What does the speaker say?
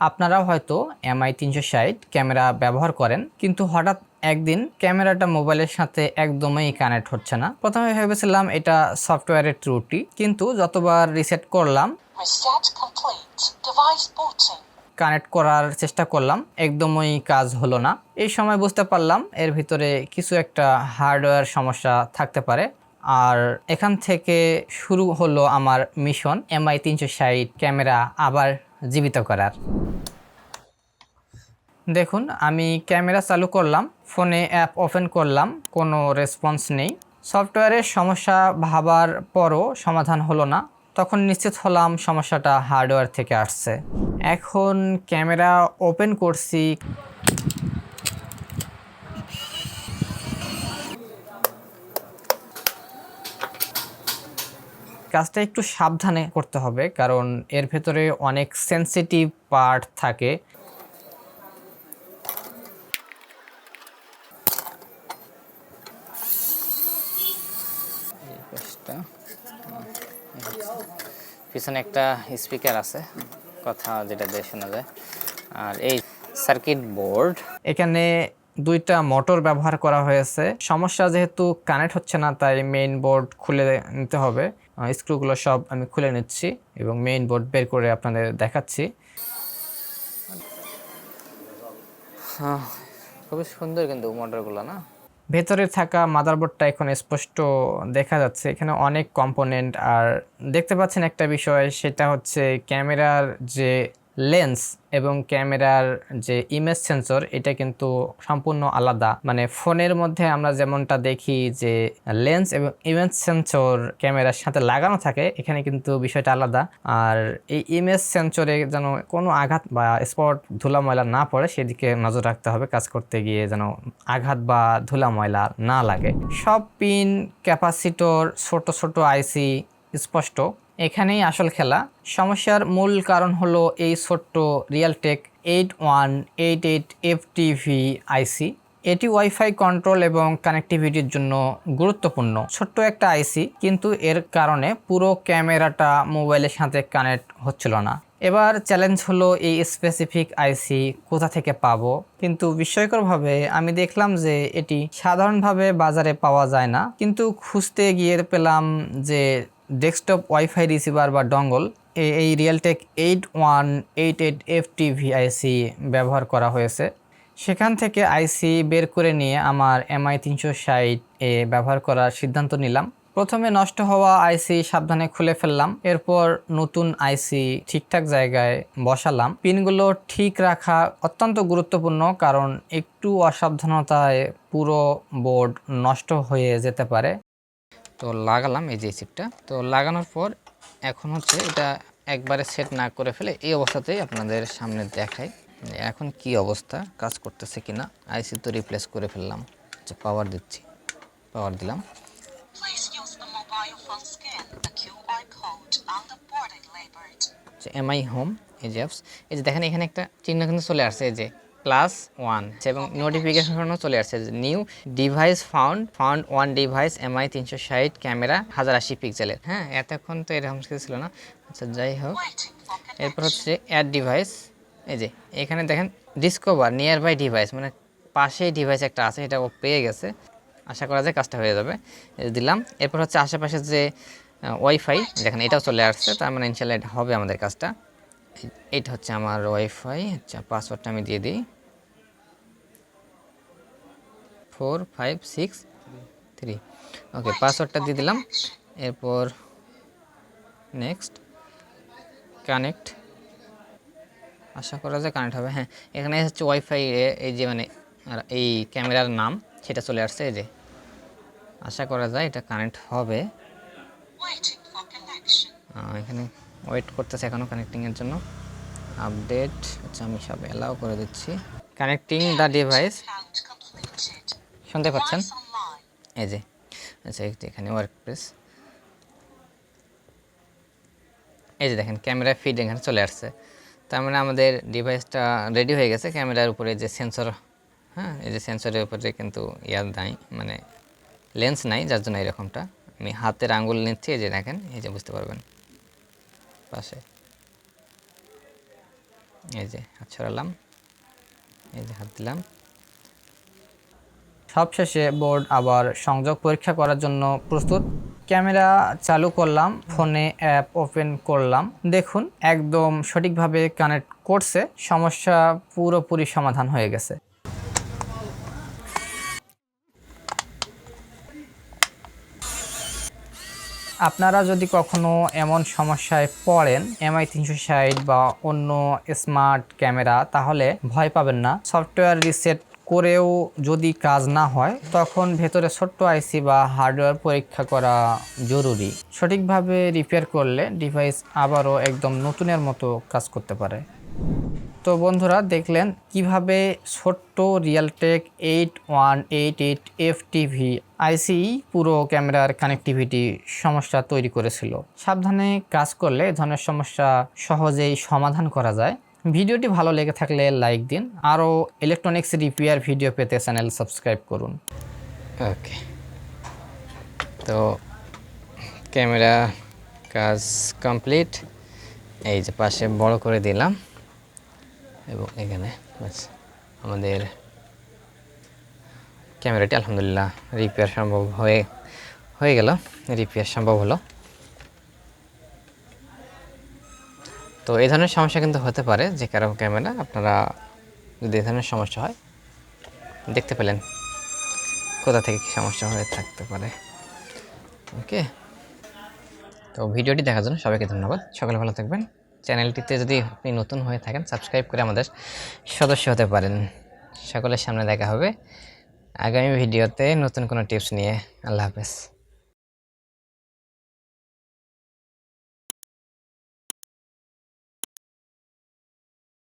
আপনারাও হয়তো এমআই তিনশো ষাট ক্যামেরা ব্যবহার করেন কিন্তু হঠাৎ একদিন ক্যামেরাটা মোবাইলের সাথে একদমই কানেক্ট হচ্ছে না। প্রথমে ভেবেছিলাম এটা সফটওয়্যারের ত্রুটি কিন্তু যতবার রিসেট করলাম. কানেক্ট করার চেষ্টা করলাম একদমই কাজ হলো না। এই সময় বুঝতে পারলাম এর ভিতরে কিছু একটা হার্ডওয়্যার সমস্যা থাকতে পারে। আর এখান থেকে শুরু হলো আমার মিশন এমআই তিনশো ষাট ক্যামেরা আবার জীবিত করার। দেখুন, আমি ক্যামেরা চালু করলাম, ফোনে অ্যাপ ওপেন করলাম, কোনো রেসপন্স নেই। সফটওয়্যারের সমস্যা ভাবার পরও সমাধান হলো না। তখন নিশ্চিত হলাম সমস্যাটা হার্ডওয়্যার থেকে আসছে। এখন ক্যামেরা ওপেন করছি। কাজটা একটু সাবধানে করতে হবে কারণ এর ভেতরে অনেক সেন্সিটিভ পার্ট থাকে। পিছনে একটা স্পিকার আছে কথা যেটা দিয়ে শোনা যায়। আর এই সার্কিট বোর্ড এখানে দুইটা মোটর ব্যবহার করা হয়েছে। সমস্যা যেহেতু কানেক্ট হচ্ছে না তাই মেইন বোর্ড খুলে নিতে হবে। স্ক্রুগুলো সব আমি খুলে নিচ্ছি এবং মেইন বোর্ড বের করে আপনাদের দেখাচ্ছি। হ্যাঁ, খুবই সুন্দর কিন্তু মডেলগুলো না? ভেতরে থাকা মাদারবোর্ডটা এখন স্পষ্ট দেখা যাচ্ছে। এখানে অনেক কম্পোনেন্ট আর দেখতে পাচ্ছেন একটা বিষয় সেটা হচ্ছে ক্যামেরার যে লেন্স এবং ক্যামেরার যে ইমেজ সেন্সর এটা কিন্তু সম্পূর্ণ আলাদা। মানে ফোনের মধ্যে আমরা যেমনটা দেখি যে লেন্স এবং ইমেজ সেন্সর ক্যামেরার সাথে লাগানো থাকে, এখানে কিন্তু বিষয়টা আলাদা। আর এই ইমেজ সেন্সরে যেন কোনো আঘাত বা স্পট ধুলা ময়লা না পড়ে, সেদিকে নজর রাখতে হবে। কাজ করতে গিয়ে যেন আঘাত বা ধুলা ময়লা না লাগে। সব পিন, ক্যাপাসিটর, ছোট ছোট আইসি স্পষ্ট। এখানেই আসল খেলা। সমস্যার মূল কারণ হলো এই ছোট্ট Realtek eight one eight eight F TV IC এটি ওয়াইফাই কন্ট্রোল এবং কানেক্টিভিটির জন্য গুরুত্বপূর্ণ। ছোট্ট একটা আইসি কিন্তু এর কারণে পুরো ক্যামেরাটা মোবাইলের সাথে কানেক্ট হচ্ছিল না। এবার চ্যালেঞ্জ হলো এই স্পেসিফিক আইসি কোথা থেকে পাবো। কিন্তু বিস্ময়করভাবে আমি দেখলাম যে এটি সাধারণভাবে বাজারে পাওয়া যায় না। কিন্তু খুঁজতে গিয়ে পেলাম যে ডেস্কটপ ওয়াইফাই রিসিভার বা ডঙ্গল এই Realtek eight one eight eight F TV IC ব্যবহার করা হয়েছে। সেখান থেকে আইসি বের করে নিয়ে আমার এমআই তিনশো ষাট এ ব্যবহার করার সিদ্ধান্ত নিলাম। প্রথমে নষ্ট হওয়া আইসি সাবধানে খুলে ফেললাম, এরপর নতুন আইসি ঠিকঠাক জায়গায় বসালাম। পিনগুলো ঠিক রাখা অত্যন্ত গুরুত্বপূর্ণ, কারণ একটু অসাবধানতায় পুরো বোর্ড নষ্ট হয়ে যেতে পারে। তো লাগালাম এই যে চিপটা তো লাগানোর পর এখন হচ্ছে এটা একবারে সেট না করে ফেলে এই অবস্থাতেই আপনাদের সামনে দেখাই এখন কি অবস্থা কাজ করতেছে কিনা। আইসি তো রিপ্লেস করে ফেললাম আচ্ছা পাওয়ার দিচ্ছি পাওয়ার দিলাম. এমআই হোম এই যে অ্যাপস এই যে দেখেন এখানে একটা চিহ্ন কিন্তু চলে আসছে এই যে প্লাস ওয়ান এবং নোটিফিকেশনও চলে আসছে new device found found one device MI তিনশো ষাট ক্যামেরা হাজার আশি পিক্সেলের হ্যাঁ এতক্ষণ তো এরকম কিছু ছিল না। আচ্ছা যাই হোক। এরপর হচ্ছে অ্যাড ডিভাইস এই যে, এখানে দেখেন ডিসকভার নিয়ার বাই ডিভাইস মানে পাশেই ডিভাইস একটা আছে, এটা ও পেয়ে গেছে। আশা করা যায় কাজটা হয়ে যাবে। দিলাম। এরপর হচ্ছে আশেপাশে যে ওয়াইফাই দেখেন এটাও চলে আসছে, তার মানে ইনশাল্লাহ এটা হবে আমাদের কাজটা। এইটা হচ্ছে আমার ওয়াইফাই আচ্ছা পাসওয়ার্ডটা আমি দিয়ে দিই। Four five six three okay পাসওয়ার্ডটা দিয়ে দিলাম। এরপর নেক্সট কানেক্ট আশা করা যায় কানেক্ট হবে হ্যাঁ। এখানে হচ্ছে ওয়াইফাই এই যে মানে এই ক্যামেরার নাম সেটা চলে আসছে এই যে। আশা করা যায় এটা কানেক্ট হবে। এখানে ওয়েট করতেছে এখনও কানেক্টিংয়ের জন্য। আপডেট আচ্ছা আমি সব অ্যালাউ করে দিচ্ছি। কানেক্টিং দ্য ডিভাইস শুনতে পাচ্ছেন? এই যে আচ্ছা এখানে ওয়ার্ক প্রেস এই যে দেখেন ক্যামেরা ফিড এখানে চলে আসছে। তার মানে আমাদের ডিভাইসটা রেডি হয়ে গেছে। ক্যামেরার উপরে যে সেন্সর হ্যাঁ এই যে সেন্সরের উপরে কিন্তু ইয়ার নাই মানে লেন্স নাই, যার জন্য এরকমটা। আমি হাতের আঙুল নিচ্ছি, এই যে দেখেন, এই যে বুঝতে পারবেন। পাশে। এই যে হাত ছড়ালাম এই যে হাত দিলাম। সবশেষে বোর্ড আবার সংযোগ পরীক্ষা করার জন্য প্রস্তুত। ক্যামেরা চালু করলাম, ফোনে অ্যাপ ওপেন করলাম। দেখুন, একদম সঠিকভাবে কানেক্ট করছে। সমস্যা পুরোপুরি সমাধান হয়ে গেছে। আপনারা যদি কখনো এমন সমস্যায় পড়েন, এমআই তিনশো ষাট বা অন্য স্মার্ট ক্যামেরা, তাহলে ভয় পাবেন না। সফটওয়্যার রিসেট করেও যদি কাজ না হয়, তখন ভেতরে ছোট্ট আইসি বা হার্ডওয়্যার পরীক্ষা করা জরুরি। সঠিকভাবে রিপেয়ার করলে ডিভাইস আবারও একদম নতুনের মতো কাজ করতে পারে। তো বন্ধুরা দেখলেন কীভাবে ছোট্ট Realtek eight one eight eight F TV IC পুরো ক্যামেরার কানেক্টিভিটি সমস্যা তৈরি করেছিল। সাবধানে কাজ করলে এ ধরনের সমস্যা সহজেই সমাধান করা যায়। ভিডিওটি ভালো লেগে থাকলে লাইক দিন। আরও ইলেকট্রনিক্স রিপেয়ার ভিডিও পেতে চ্যানেল সাবস্ক্রাইব করুন। ওকে তো ক্যামেরা কাজ কমপ্লিট এই যে পাশে বড় করে দিলাম। এবং এখানে আমাদের ক্যামেরাটি আলহামদুলিল্লাহ রিপেয়ার সম্ভব হয়ে হয়ে গেল রিপেয়ার সম্ভব হলো। তো এই ধরনের সমস্যা কিন্তু হতে পারে যে কারও ক্যামেরা, আপনারা যদি এই ধরনের সমস্যা হয়, দেখতে পেলেন কোথা থেকে কী সমস্যা হয়ে থাকতে পারে। ওকে তো ভিডিওটি দেখার জন্য সবাইকে ধন্যবাদ। সকালে ভালো থাকবেন। চ্যানেলটিতে যদি আপনি নতুন হয়ে থাকেন সাবস্ক্রাইব করে আমাদের সদস্য হতে পারেন। সকলের সামনে দেখা হবে। আগামী ভিডিওতে নতুন কোনো টিপস নিয়ে। আল্লাহ হাফেজ।